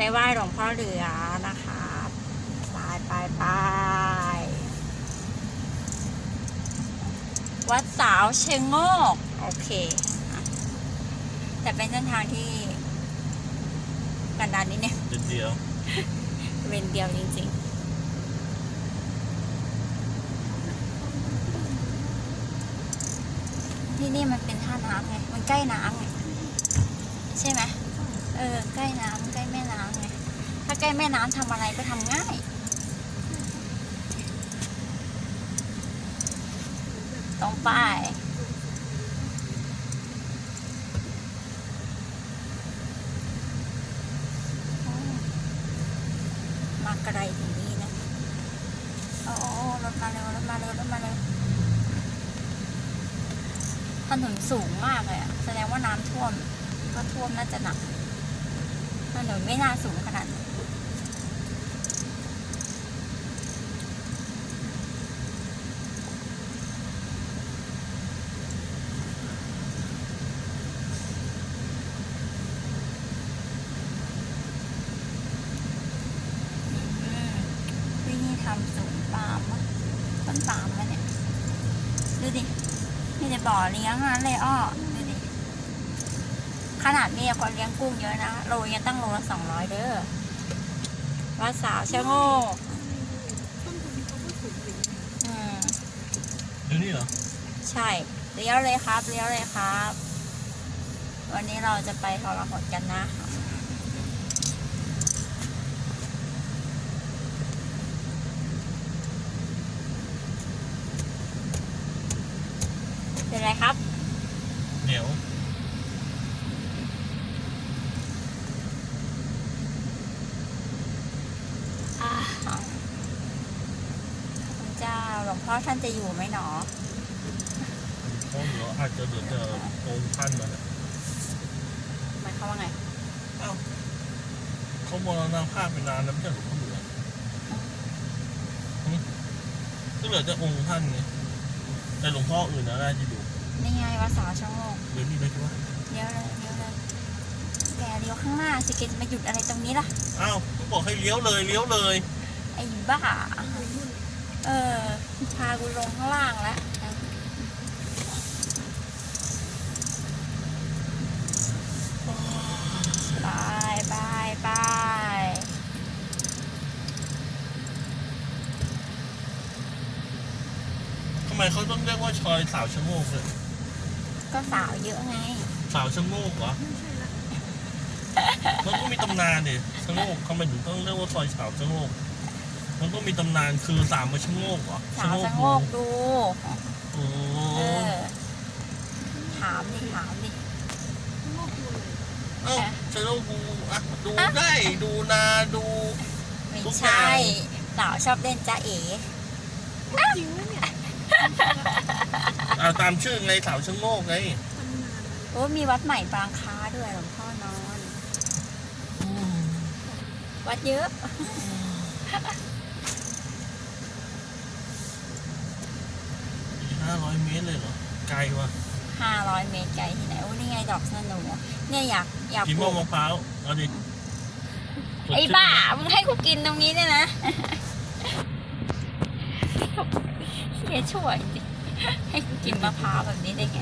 ไปไหว้หลวงพ่อเหลือนะคะไปไปไปวัดสาวเชงโงก โอเคอะแต่เป็นเส้นทางที่กันดานนิดนึงเดียวเดียวเวนเดียวจริงๆที่นี่มันเป็นท่าน้ำไง มันใกล้น้ำไง ใช่ไหม เออใกล้น้ำใกล้แม่น้ำไงถ้าใกล้แม่น้ำทำอะไรก็ทำง่ายตรงป้ายมาไกลถึงนี่นะโอ้โอ้โอ้รถมาเร็วรถมาเร็วรถมาเร็วถนนสูงมากเลยอะแสดงว่าน้ำท่วม ก็ท่วมน่าจะหนัก ถนนไม่น่าสูงขนาดนั้ที่ทำสวนปาล์มต้นปาล์มแล้วเนี่ย ดูดิมีแต่บ่อเลี้ยงนั้นเลยอ้อ นาดนี้คนเลี้ยงกุ้งเยอะนะโลยังตั้งโลละสองร้อยเด้อว่าสาวชะโงกอืมเดี๋ยวนี้เหรอ ใช่เลี้ยวเลยครับเลี้ยวเลยครับ วันนี้เราจะไปทรหดกันนะ เป็นไรครับ เหนียว อ่าขอบคุณเจ้าหลวง พ่อท่านจะอยู่ไหมหนอเขาเหลืออาจจะเหลือแต่องค์ท่านมันอะหมายความว่าไงเอ้าเขามรณภาพไปนานแล้วไม่ใช่หลวงพ่อเหลือหึก็เหลือแต่องค์ท่านไงแต่หลวงพ่ออื่นนะได้ที่ดูนี่ไงวัดสาวชะโงกเดี๋ยวนี้เลยคิดว่าเลี้ยวเลยเลี้ยวเลยแกเลี้ยวข้างหน้าสิเกจะมาหยุดอะไรตรงนี้ล่ะอ้าวก็บอกให้เลี้ยวเลยเลี้ยวเลยไอ้บ้า เออพากูลงข้างล่างแล้วบายบายบายทำไมเขาต้องเรียกว่าชอยสาวชะโงกเลยก็สาวเยอะไง สาวชะโงกเหรอมันก็มีตำนานดิชะโงกทำไมถึงต้องเรียกว่าซอยสาวชะโงก มันก็มีตำนานคือสามมาชะโงกเหรอสาวชะโงกดู โอ้เออ ถามดิถามดิ เอ้าชะโงกดูอะดูได้ดูนาดู ไม่ทุกอใช่ย่าง สาวชอบเล่นจ้าเอ๋จริงไหมเนี่ยอ่าตามชื่อไงสาวชะโงกไงโอ้มีวัดใหม่บางค้าด้วยหลวงพ่อนอน วัดเยอะ ห้าร้อยเมตรเลยเหรอ ไกลว่ะห้าร้อยเมตรไกลที่ไหนโอ้นี่ไงดอกสโนุเนี่ยอยากอยากกินปมะลูกมะพร้าวเอาดิไอ้บ้ามึงให้กูกินตรงนี้เนี่ยนะเฮียช่วยจริงให้กูกินมะพร้าวแบบนี้ได้ไง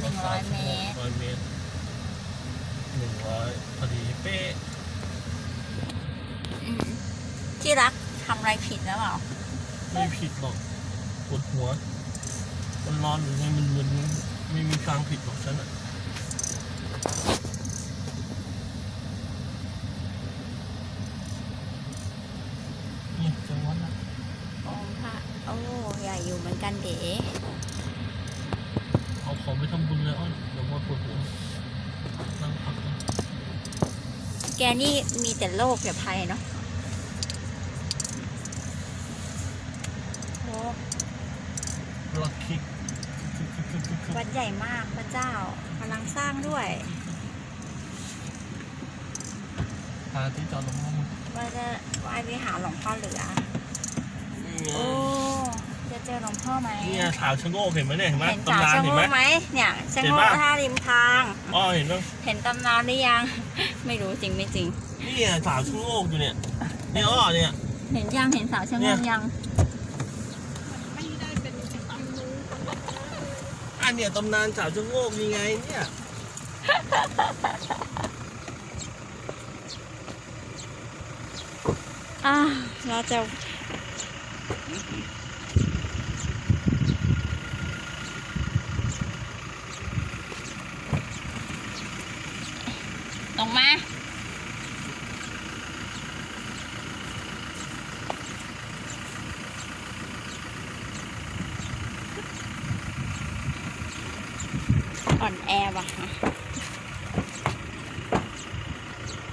หนึ่งร้อยเมตรร้อยเมตรหนึ่งร้อยพอดีเป๊ะ อืมที่รักทำอะไรผิดแล้วเปล่าไม่ผิดหรอกปวดหัว มันร้อนหรือไงมันมึนไม่มีทางผิดหรอกฉันอะนี่จังหวัดละองค์พระโอ้ใหญ่อยู่เหมือนกันเด๋เอาของไปทำบุญเลยอ้อนเดี๋ยวหมดปวดหัวนั่งพักก่อนแกนี่มีแต่โรคอย่าภัยเนาะโอ้ รถคิกวัดใหญ่มากพระเจ้ากำลังสร้างด้วยหาที่จอดรถมั่งว่าจะไหว้วิหารหลวงพ่อเหลือ นี่ไงโอ้ใจะเจอหลวงพ่อไหมเนี่ยสาวชะโงกเห็นไหมเนี่ยเห็นไหมเห็นสาวตำนานชะเห็โงนไหม กไหมเนี่ยชะเห็โงนกปะ ท่าริมทาง อ๋อเห็นไหมเห็นตำนานหรือยัง ไม่รู้จริงไม่จริงเนี่ยสาวชะโงกอยู่เนี่ยเนี่ยอ้อเนี่ย เห็นยังเห็นสาวชะโงเนี่กยยัง มันไม่ได้เป็นคิวนู้น อันเนี่ยตำนานสาวชะโงกมีไงเนี่ย อ่าเราจะลงมา อ่อนแอว่ะ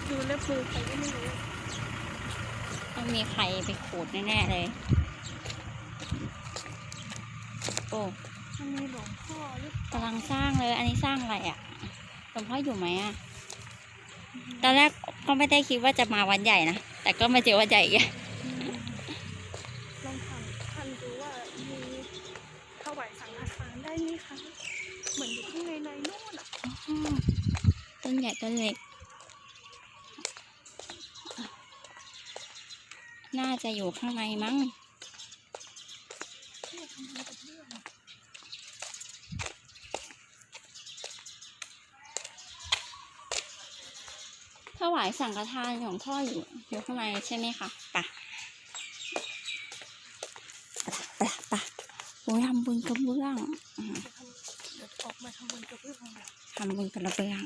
ดูเล็บมือใครก็ไม่รู้ต้องมีใครไปขูดแน่ๆเลย โอ้มันมีหลวงพ่อหรือกำลังสร้างเลย อันนี้สร้างอะไรอะ่ะหลวงพ่ออยู่ไหมอะ่ะตอนแรกก็ไม่ได้คิดว่าจะมาวันใหญ่นะ แต่ก็มาเจอวันใหญ่อีก ต้นใหญ่ต้นเล็ก น่าจะอยู่ข้างในมั้งที่ทำบุญกับเรื่องถวายสังฆทานของพ่ออยู่อยู่ข้างในใช่ไหมคะไปะปะปะโอ้ยทำบุญกระเบื้องอืมจะทำเดี๋ยวออกมาทำบุญกับเรื่องอะไรทำบุญกระเบื้อง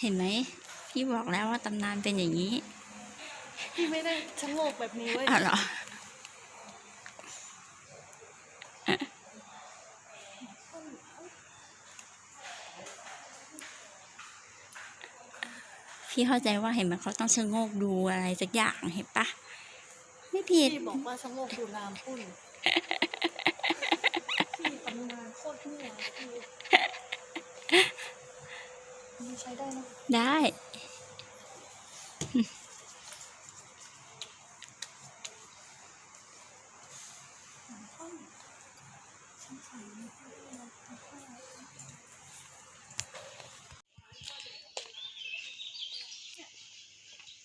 เห็นไหมพี่บอกแล้วว่าตำนานเป็นอย่างนี้ พี่ไม่ได้ชะโงกแบบนี้เว้ยอ้าวเหรอพี่เข้าใจว่าเห็นไหมเขาต้องชะโงกดูอะไรสักอย่างเห็นปะไม่ผิดพี่บอกว่าชะโงกดูน้ำพุ่นพี่ตำนานโคตรมั่วพี่มัน ใช้ได้นะได้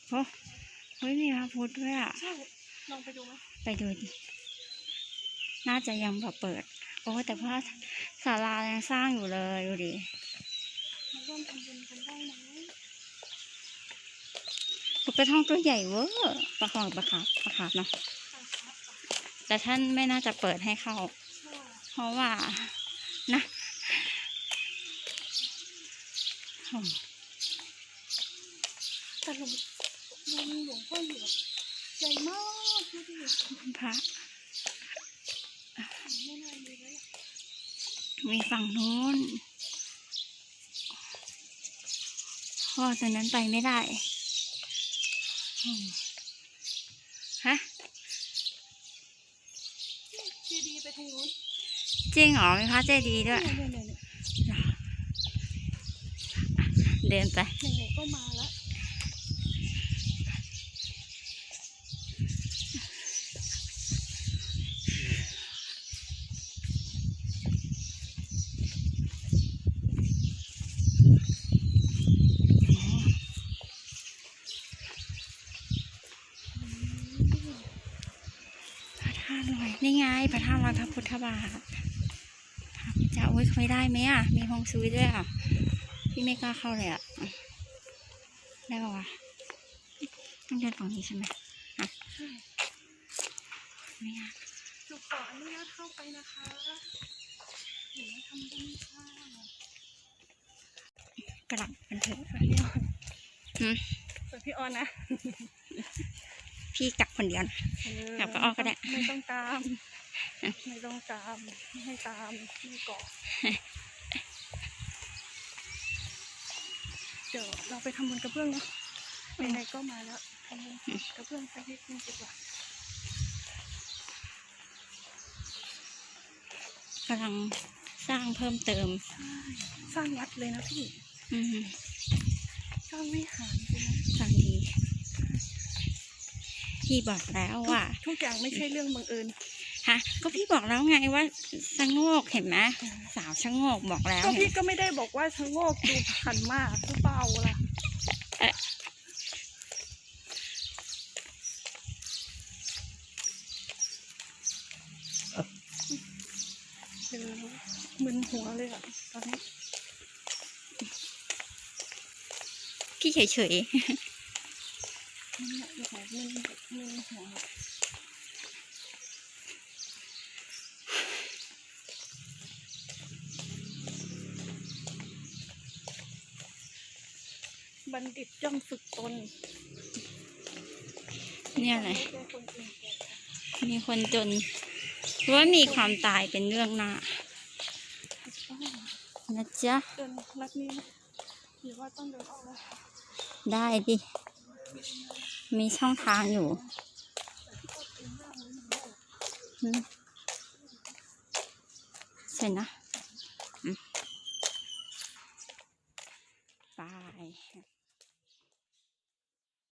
โอ้เฮ้ยมีพระพุทธด้วยอะ ใช่ลองไปดูไหมไปดูดิ น่าจะยังแบบเปิด โอ้แต่ว่าศาลายังสร้างอยู่เลยดูดิ มาร่วมทำบุญกันได้นะ ปก ระท่องตัวใหญ่เวอร์ประคองประคับประคับเนาะแต่ท่านไม่น่าจะเปิดให้เข้า เพราะว่านะแต่หลวงมันมีหลวงพ่ออยู่แบบใหญ่มากดูดิพระมีฝั่งนู้นพ่อตอนนั้นไปไม่ได้ ฮะเจดีย์ไปทางนู้นจริงเหรอมีพระเจดีย์ด้วย เนี่ยเนี่ยเนี่ยเดินไป ไหนๆก็มาแล้ว พระธาตุลอยนี่ไงพระธาตุลอยพระพุทธบาทพระพุทธเจ้าอุ้ยเข้าไม่ได้ไหมอะ มีฮองซุยด้วยอะ พี่ไม่กล้าเข้าเลยอะ ได้ปะวะต้องเดินฝั่งนี้ใช่ไหมอะช่ไม่งั้นหนูขออนุญาตเข้าไปนะคะหนูมาทำบุญค่ะกลับกันเถอะเปิดพี่ออนหืมเปิดพี่ออนนะ พี่กลับคนเดียวนะเออกลับก็ออกก็ได้ ไม่ต้องตาม ไม่ต้องตาม ไม่ให้ตามไม่เกาะเดี๋ยวเราไปทำบุญกระเบื้องเนาะไหนๆก็มาแล้วทำบุญกระเบื้องสักนิดนึงดีกว่ากำลังสร้างเพิ่มเติม สร้างวัดเลยนะพี่อืมสร้างวิหารเลยนะสร้างดี พี่บอกแล้วว่าทุกอย่างไม่ใช่เรื่องบังเอิญฮะก็พี่บอกแล้วไงว่าสงโงกเห็นไหมสาวชะโงกบอกแล้วก็เห็นพี่ก็ไม่ได้บอกว่าชะโงกดูขันมากหรือเปล่าล่ะเอ๊ะเออมึนหัวเลยอะตอนนี้พี่เฉยมึน หัวมึนมึนหัวบัณฑิตย่อมฝึกตนๆเนี่ยแหละไม่ใช่คนอื่นแก่มีคนจนเพราะว่ามีความตายเป็นเรื่องหน้าต้องนะจ๊ะเดินนัดนี้ไหมหรือว่าต้องเดินออกแล้วได้ดิ มีช่องทางอยู่อืมใช่นะ